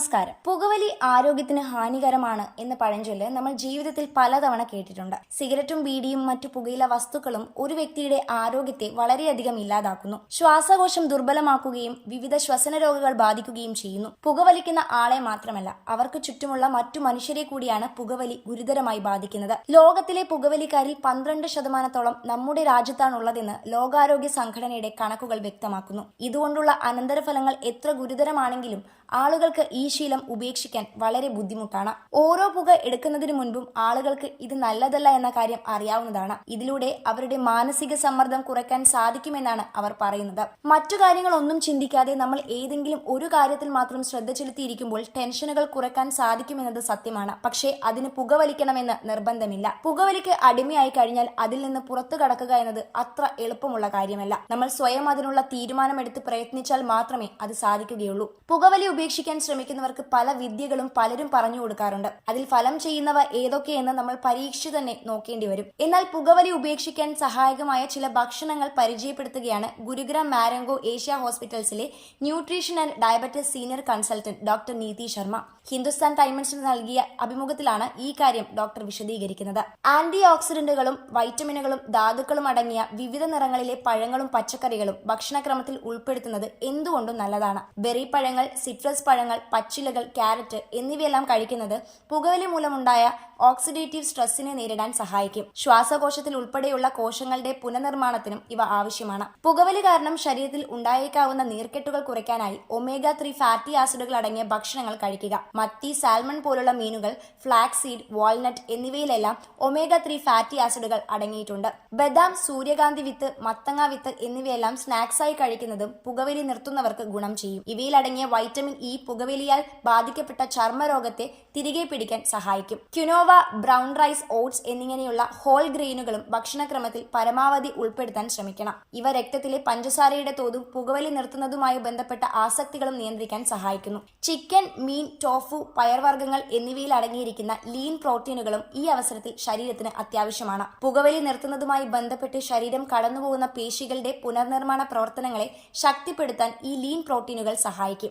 നമസ്കാരം. പുകവലി ആരോഗ്യത്തിന് ഹാനികരമാണ് എന്ന് പഴഞ്ചൊല്ല് നമ്മൾ ജീവിതത്തിൽ പലതവണ കേട്ടിട്ടുണ്ട്. സിഗരറ്റും ബീഡിയും മറ്റു പുകയില വസ്തുക്കളും ഒരു വ്യക്തിയുടെ ആരോഗ്യത്തെ വളരെയധികം ഇല്ലാതാക്കുന്നു. ശ്വാസകോശം ദുർബലമാക്കുകയും വിവിധ ശ്വസന രോഗങ്ങൾ ബാധിക്കുകയും ചെയ്യുന്നു. പുകവലിക്കുന്ന ആളെ മാത്രമല്ല അവർക്ക് ചുറ്റുമുള്ള മറ്റു മനുഷ്യരെ കൂടിയാണ് പുകവലി ഗുരുതരമായി ബാധിക്കുന്നത്. ലോകത്തിലെ പുകവലിക്കാരിൽ പന്ത്രണ്ട് ശതമാനത്തോളം നമ്മുടെ രാജ്യത്താണുള്ളതെന്ന് ലോകാരോഗ്യ സംഘടനയുടെ കണക്കുകൾ വ്യക്തമാക്കുന്നു. ഇതുകൊണ്ടുള്ള അനന്തരഫലങ്ങൾ എത്ര ഗുരുതരമാണെങ്കിലും ആളുകൾക്ക് ഈ ശീലം ഉപേക്ഷിക്കാൻ വളരെ ബുദ്ധിമുട്ടാണ്. ഓരോ പുക എടുക്കുന്നതിനു മുൻപും ആളുകൾക്ക് ഇത് നല്ലതല്ല എന്ന കാര്യം അറിയാവുന്നതാണ്. ഇതിലൂടെ അവരുടെ മാനസിക സമ്മർദ്ദം കുറയ്ക്കാൻ സാധിക്കുമെന്നാണ് അവർ പറയുന്നത്. മറ്റു കാര്യങ്ങളൊന്നും ചിന്തിക്കാതെ നമ്മൾ ഏതെങ്കിലും ഒരു കാര്യത്തിൽ മാത്രം ശ്രദ്ധ ചെലുത്തിയിരിക്കുമ്പോൾ ടെൻഷനുകൾ കുറയ്ക്കാൻ സാധിക്കുമെന്നത് സത്യമാണ്. പക്ഷേ അതിന് പുകവലിക്കണമെന്ന് നിർബന്ധമില്ല. പുകവലിക്ക് അടിമയായി കഴിഞ്ഞാൽ അതിൽ നിന്ന് പുറത്തു കടക്കുക എന്നത് അത്ര എളുപ്പമുള്ള കാര്യമല്ല. നമ്മൾ സ്വയം അതിനുള്ള തീരുമാനമെടുത്ത് പ്രയത്നിച്ചാൽ മാത്രമേ അത് സാധിക്കുകയുള്ളൂ. പുകവലി ഉപേക്ഷിക്കാൻ ശ്രമിക്കുന്നവർക്ക് പല വിദ്യകളും പലരും പറഞ്ഞു കൊടുക്കാറുണ്ട്. അതിൽ ഫലം ചെയ്യുന്നവ ഏതൊക്കെയെന്ന് നമ്മൾ പരീക്ഷിച്ചു തന്നെ നോക്കേണ്ടി വരും. എന്നാൽ പുകവലി ഉപേക്ഷിക്കാൻ സഹായകമായ ചില ഭക്ഷണങ്ങൾ പരിചയപ്പെടുത്തുകയാണ് Gurugram മാരംഗോ Asia ഹോസ്പിറ്റൽസിലെ nutrition and diabetes senior consultant doctor Neeti Sharma. Hindustan ടൈംസിന് നൽകിയ അഭിമുഖത്തിലാണ് ഈ കാര്യം ഡോക്ടർ വിശദീകരിക്കുന്നത്. ആന്റി ഓക്സിഡന്റുകളും വൈറ്റമിനുകളും ധാതുക്കളും അടങ്ങിയ വിവിധ നിറങ്ങളിലെ പഴങ്ങളും പച്ചക്കറികളും ഭക്ഷണക്രമത്തിൽ ഉൾപ്പെടുത്തുന്നത് എന്തുകൊണ്ടും നല്ലതാണ്. ബെറി പഴങ്ങൾ സിട്രസ് പഴങ്ങൾ പച്ചിലകൾ ക്യാരറ്റ് എന്നിവയെല്ലാം കഴിക്കുന്നത് പുകവലി മൂലമുണ്ടായ ഓക്സിഡേറ്റീവ് സ്ട്രെസ്സിനെ നേരിടാൻ സഹായിക്കും. ശ്വാസകോശത്തിൽ ഉൾപ്പെടെയുള്ള കോശങ്ങളുടെ പുനർനിർമ്മാണത്തിനും ഇവ ആവശ്യമാണ്. പുകവലി കാരണം ശരീരത്തിൽ ഉണ്ടായേക്കാവുന്ന നീർക്കെട്ടുകൾ കുറയ്ക്കാനായി ഒമേഗ ത്രീ ഫാറ്റി ആസിഡുകൾ അടങ്ങിയ ഭക്ഷണങ്ങൾ കഴിക്കുക. മത്തി സാൽമൺ പോലുള്ള മീനുകൾ ഫ്ലാക്സ് സീഡ് വാൾനട്ട് എന്നിവയിലെല്ലാം ഒമേഗ ത്രീ ഫാറ്റി ആസിഡുകൾ അടങ്ങിയിട്ടുണ്ട്. ബദാം സൂര്യകാന്തി വിത്ത് മത്തങ്ങ വിത്ത് എന്നിവയെല്ലാം സ്നാക്സായി കഴിക്കുന്നതും പുകവലി നിർത്തുന്നവർക്ക് ഗുണം ചെയ്യും. ഇവയിലടങ്ങിയ വൈറ്റമിൻ ഇ പുകവലിയാൽ ബാധിക്കപ്പെട്ട ചർമ്മരോഗത്തെ തിരികെ പിടിക്കാൻ സഹായിക്കും. ക്യുനോവ ബ്രൗൺ റൈസ് ഓട്സ് എന്നിങ്ങനെയുള്ള ഹോൾ ഗ്രെയിനുകളും ഭക്ഷണക്രമത്തിൽ പരമാവധി ഉൾപ്പെടുത്താൻ ശ്രമിക്കണം. ഇവ രക്തത്തിലെ പഞ്ചസാരയുടെ തോതും പുകവലി നിർത്തുന്നതുമായി ബന്ധപ്പെട്ട ആസക്തികളും നിയന്ത്രിക്കാൻ സഹായിക്കുന്നു. ചിക്കൻ മീൻ ടോഫു പയർവർഗങ്ങൾ എന്നിവയിൽ അടങ്ങിയിരിക്കുന്ന ലീൻ പ്രോട്ടീനുകളും ഈ അവസരത്തിൽ ശരീരത്തിന് അത്യാവശ്യമാണ്. പുകവലി നിർത്തുന്നതുമായി ബന്ധപ്പെട്ട് ശരീരം കടന്നുപോകുന്ന പേശികളുടെ പുനർനിർമ്മാണ പ്രവർത്തനങ്ങളെ ശക്തിപ്പെടുത്താൻ ഈ ലീൻ പ്രോട്ടീനുകൾ സഹായിക്കും.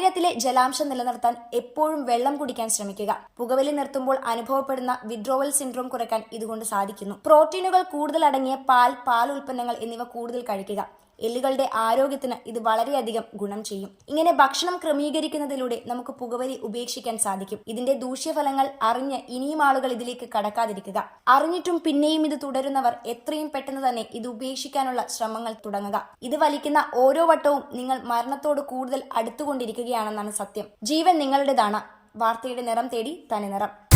ശരീരത്തിലെ ജലാംശം നിലനിർത്താൻ എപ്പോഴും വെള്ളം കുടിക്കാൻ ശ്രമിക്കുക. പുകവലി നിർത്തുമ്പോൾ അനുഭവപ്പെടുന്ന വിഡ്രോവൽ സിൻഡ്രോം കുറയ്ക്കാൻ ഇതുകൊണ്ട് സാധിക്കുന്നു. പ്രോട്ടീനുകൾ കൂടുതൽ അടങ്ങിയ പാൽ പാൽ ഉൽപ്പന്നങ്ങൾ എന്നിവ കൂടുതൽ കഴിക്കുക. എല്ലുകളുടെ ആരോഗ്യത്തിന് ഇത് വളരെയധികം ഗുണം ചെയ്യും. ഇങ്ങനെ ഭക്ഷണം ക്രമീകരിക്കുന്നതിലൂടെ നമുക്ക് പുകവലി ഉപേക്ഷിക്കാൻ സാധിക്കും. ഇതിന്റെ ദൂഷ്യഫലങ്ങൾ അറിഞ്ഞ് ഇനിയും ആളുകൾ ഇതിലേക്ക് കടക്കാതിരിക്കുക. അറിഞ്ഞിട്ടും പിന്നെയും ഇത് തുടരുന്നവർ എത്രയും പെട്ടെന്ന് തന്നെ ഇത് ഉപേക്ഷിക്കാനുള്ള ശ്രമങ്ങൾ തുടങ്ങുക. ഇത് വലിക്കുന്ന ഓരോ വട്ടവും നിങ്ങൾ മരണത്തോട് കൂടുതൽ അടുത്തുകൊണ്ടിരിക്കുകയാണെന്നാണ് സത്യം. ജീവൻ നിങ്ങളുടേതാണ്. വാർത്തയുടെ നിറം തേടി തനി നിറം